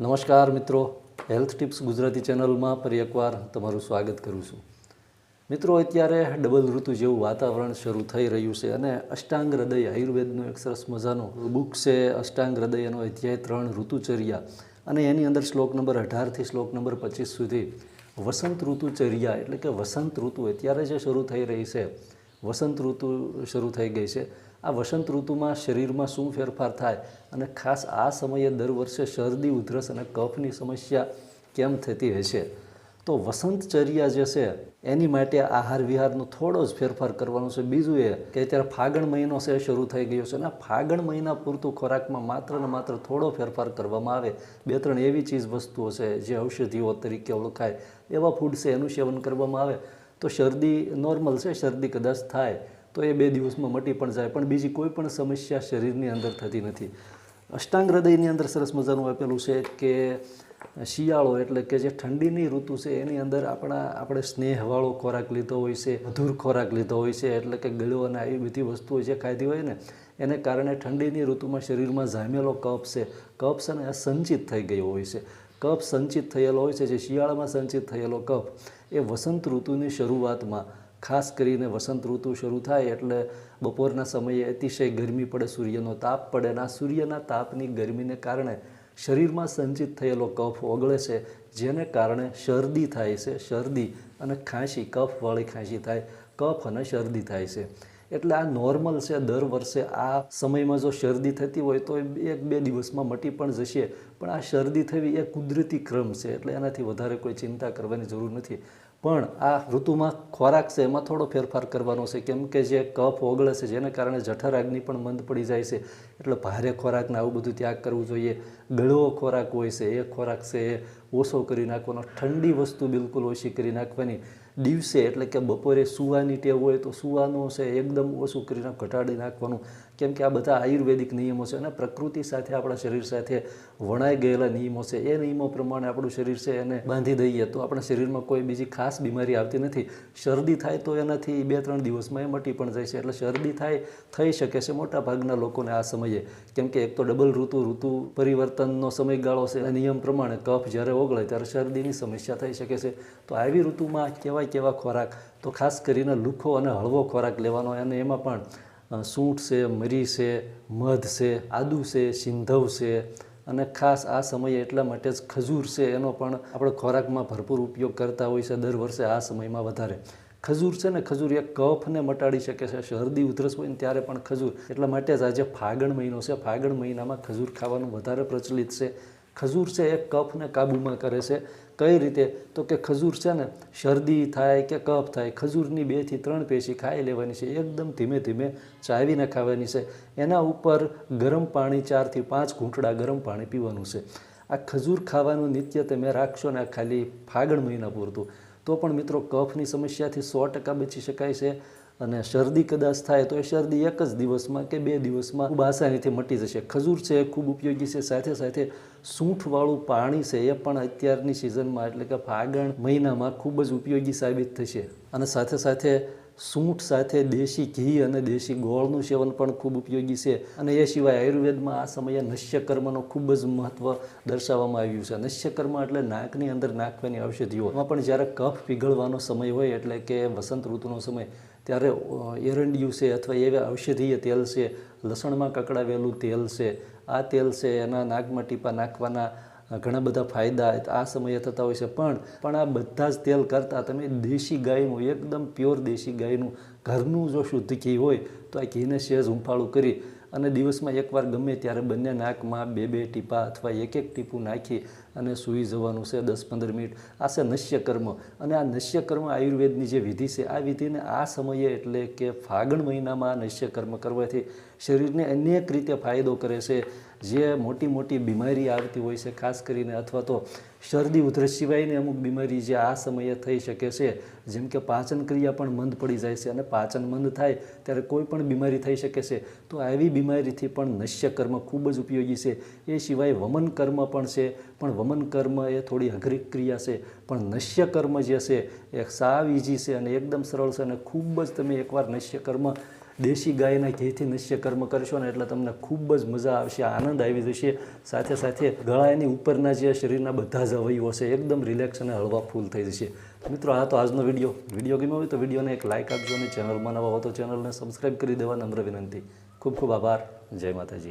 નમસ્કાર મિત્રો. Health tips Gujarati ચેનલમાં ફરી એકવાર તમારું સ્વાગત કરું છું. મિત્રો, અત્યારે ડબલ ઋતુ જેવું વાતાવરણ શરૂ થઈ રહ્યું છે અને અષ્ટાંગ હૃદય આયુર્વેદનું એક સરસ મજાનો બુક છે. અષ્ટાંગ હૃદયનો અધ્યાય ત્રણ ઋતુચર્યા અને એની અંદર શ્લોક નંબર અઢારથી શ્લોક નંબર પચીસ સુધી વસંત ઋતુચર્યા એટલે કે વસંત ઋતુ અત્યારે જે શરૂ થઈ રહી છે. વસંત ઋતુ શરૂ થઈ ગઈ છે. આ વસંત ઋતુમાં શરીરમાં શું ફેરફાર થાય? અને ખાસ આ સમયે દર વર્ષે શરદી, ઉધરસ અને કફની સમસ્યા કેમ થતી હશે તો વસંતચર્યા જે છે, એની માટે આહાર વિહારનો થોડો જ ફેરફાર કરવાનો છે. બીજું એ કે અત્યારે ફાગણ મહિનો છે, શરૂ થઈ ગયો છે. અને ફાગણ મહિના પૂરતું ખોરાકમાં માત્ર ને માત્ર થોડો ફેરફાર કરવામાં આવે. બે ત્રણ એવી ચીજ વસ્તુઓ છે, જે ઔષધિઓ તરીકે ઓળખાય, એવા ફૂડ છે, એનું સેવન કરવામાં આવે. તો શરદી નોર્મલ છે, શરદી કદાચ થાય. તો એ બે દિવસમાં મટી પણ જાય. પણ બીજી કોઈ પણ સમસ્યા શરીરની અંદર થતી નથી. અષ્ટાંગ હૃદયની અંદર સરસ મજાનું આપેલું છે કે શિયાળો એટલે કે જે ઠંડીની ઋતુ છે, એની અંદર આપણા, આપણે સ્નેહવાળો ખોરાક લીધો હોય છે, મધુર ખોરાક લીધો હોય છે, એટલે કે ગળ્યો અને આવી બધી વસ્તુઓ જે ખાધી હોય ને, એને કારણે ઠંડીની ઋતુમાં શરીરમાં જામેલો કફ છે. કફ છે ને આ સંચિત થઈ ગયો હોય છે. કફ સંચિત થયેલો હોય છે, જે શિયાળામાં સંચિત થયેલો કફ, એ વસંત ઋતુની શરૂઆતમાં ખાસ કરીને વસંત ઋતુ શરૂ થાય એટલે બપોરના સમયે અતિશય ગરમી પડે, સૂર્યનો તાપ પડે અને આ સૂર્યના તાપની ગરમીને કારણે શરીરમાં સંચિત થયેલો કફ ઓગળે છે, જેને કારણે શરદી થાય છે, શરદી અને ખાંસી, કફવાળી ખાંસી થાય. કફ અને શરદી થાય છે. એટલે આ નોર્મલ છે, દર વર્ષે આ સમયમાં જો શરદી થતી હોય તો એક બે દિવસમાં મટી પણ જશે. પણ આ શરદી થવી એ કુદરતી ક્રમ છે, એટલે એનાથી વધારે કોઈ ચિંતા કરવાની જરૂર નથી. પણ આ ઋતુમાં ખોરાક છે, એમાં થોડો ફેરફાર કરવાનો છે. કેમ કે જે કફ ઓગળે છે જેને કારણે જઠરાગ્નિ પણ મંદ પડી જાય છે. એટલે ભારે ખોરાકને આવું બધું ત્યાગ કરવું જોઈએ. ગળવો ખોરાક હોય છે, એ ખોરાક છે એ ઓછો કરી નાખવાનો. ઠંડી વસ્તુ બિલકુલ ઓછી કરી નાખવાની. દિવસે એટલે કે બપોરે સૂવાની ટેવ હોય તો સૂવાનું છે એકદમ ઓછું કરીને ઘટાડી નાખવાનું. કેમ કે આ બધા આયુર્વેદિક નિયમો છે અને પ્રકૃતિ સાથે આપણા શરીર સાથે વણાઈ ગયેલા નિયમો છે. એ નિયમો પ્રમાણે આપણું શરીર છે એને બાંધી દઈએ તો આપણા શરીરમાં કોઈ બીજી ખાસ બીમારી આવતી નથી. શરદી થાય તો એનાથી બે ત્રણ દિવસમાં એ મટી પણ જાય છે. એટલે શરદી થાય, થઈ શકે છે મોટા ભાગના લોકોને આ સમયે. કેમ કે એક તો ડબલ ઋતુ ઋતુ પરિવર્તનનો સમયગાળો છે. નિયમ પ્રમાણે કફ જ્યારે ઓગળે ત્યારે શરદીની સમસ્યા થઈ શકે છે. તો આવી ઋતુમાં કેવા કેવા ખોરાક? તો ખાસ કરીને લુખો અને હળવો ખોરાક લેવાનો અને એમાં પણ સૂંઠ છે, મરી છે, મધ છે, આદુ છે, સિંધવ છે અને ખાસ આ સમયે એટલા માટે જ ખજૂર છે એનો પણ આપણે ખોરાકમાં ભરપૂર ઉપયોગ કરતા હોય છે દર વર્ષે આ સમયમાં વધારે. ખજૂર છે ને, ખજૂર એ કફને મટાડી શકે છે, શરદી, ઉધરસ હોય ને ત્યારે પણ ખજૂર. એટલા માટે જ આજે ફાગણ મહિનો છે, ફાગણ મહિનામાં ખજૂર ખાવાનું વધારે પ્રચલિત છે. ખજૂર છે એ કફને કાબૂમાં કરે છે. કઈ રીતે? તો કે ખજૂર છે ને, શરદી થાય કે કફ થાય, ખજૂરની બેથી ત્રણ પેશી ખાઈ લેવાની છે. એકદમ ધીમે ધીમે ચાવીને ખાવાની છે. એના ઉપર ગરમ પાણી ચારથી પાંચ ઘૂંટડા ગરમ પાણી પીવાનું છે. આ ખજૂર ખાવાનું નિત્ય તમે રાખશો ને ખાલી ફાગણ મહિના પૂરતું. તો પણ મિત્રો, કફની સમસ્યાથી સો ટકા બચી શકાય છે. અને શરદી કદાચ થાય તો એ શરદી એક જ દિવસમાં કે બે દિવસમાં ખૂબ આસાનીથી મટી જશે. ખજૂર છે એ ખૂબ ઉપયોગી છે. સાથે સાથે સૂંઠવાળું પાણી છે એ પણ અત્યારની સિઝનમાં એટલે કે ફાગણ મહિનામાં ખૂબ જ ઉપયોગી સાબિત થશે. અને સાથે સાથે સૂંઠ સાથે દેશી ઘી અને દેશી ગોળનું સેવન પણ ખૂબ ઉપયોગી છે. અને એ સિવાય આયુર્વેદમાં આ સમયે નશ્યકર્મનો ખૂબ જ મહત્ત્વ દર્શાવવામાં આવ્યું છે. નશ્યકર્મ એટલે નાકની અંદર નાખવાની ઔષધિઓ. એમાં પણ જ્યારે કફ પીગળવાનો સમય હોય એટલે કે વસંત ઋતુનો સમય ત્યારે એરંડિયું છે અથવા એવા ઔષધીય તેલ છે, લસણમાં કકડાવેલું તેલ છે, આ તેલ છે એના નાકમાં ટીપા નાખવાના ઘણા બધા ફાયદા આ સમયે થતા હોય છે. પણ પણ આ બધા જ તેલ કરતાં તમે દેશી ગાયનું, એકદમ પ્યોર દેશી ગાયનું, ઘરનું જો શુદ્ધ ઘી હોય, તો આ ઘીને સહેજ હુંફાળું કરી અને દિવસમાં એકવાર ગમે ત્યારે બંને નાકમાં બે બે ટીપા અથવા એક એક ટીપું નાખી અને સૂઈ જવાનું છે દસ પંદર મિનિટ. આ છે નશ્યકર્મ. અને આ નશ્યકર્મ આયુર્વેદની જે વિધિ છે, આ વિધિને આ સમયે એટલે કે ફાગણ મહિનામાં નશ્યકર્મ કરવાથી શરીરને અનેક રીતે ફાયદો કરે છે. જે મોટી મોટી બીમારી આવતી હોય છે, ખાસ કરીને અથવા તો શરદી, ઉધરસ સિવાયની અમુક બીમારી જે આ સમયે થઈ શકે છે, જેમ કે પાચન ક્રિયા પણ મંદ પડી જાય છે અને પાચન મંદ થાય ત્યારે કોઈ પણ બીમારી થઈ શકે છે, તો આવી બીમારીથી પણ નશ્ય કર્મ ખૂબ જ ઉપયોગી છે. એ સિવાય વમન કર્મ પણ છે, પણ વમન કર્મ એ થોડી અઘરી ક્રિયા છે, પણ નશ્ય કર્મ જે છે એ સાવ ઇઝી છે અને એકદમ સરળ છે અને ખૂબ જ તમે એકવાર નશ્ય કર્મ દેશી ગાયના ઘીથી નિશ્ચય કર્મ કરશો ને એટલે તમને ખૂબ જ મજા આવશે, આનંદ આવી જશે. સાથે સાથે ગળા એની ઉપરના જે શરીરના બધા જ અવયવો છે એકદમ રિલેક્સ અને હળવા ફૂલ થઈ જશે. મિત્રો, આ તો આજનો વીડિયો. વીડિયો ગમ્યો હોય તો વિડીયોને એક લાઇક આપજો અને ચેનલમાં નવા હો તો ચેનલને સબસ્ક્રાઈબ કરી દેવા નમ્ર વિનંતી. ખૂબ ખૂબ આભાર. જય માતાજી.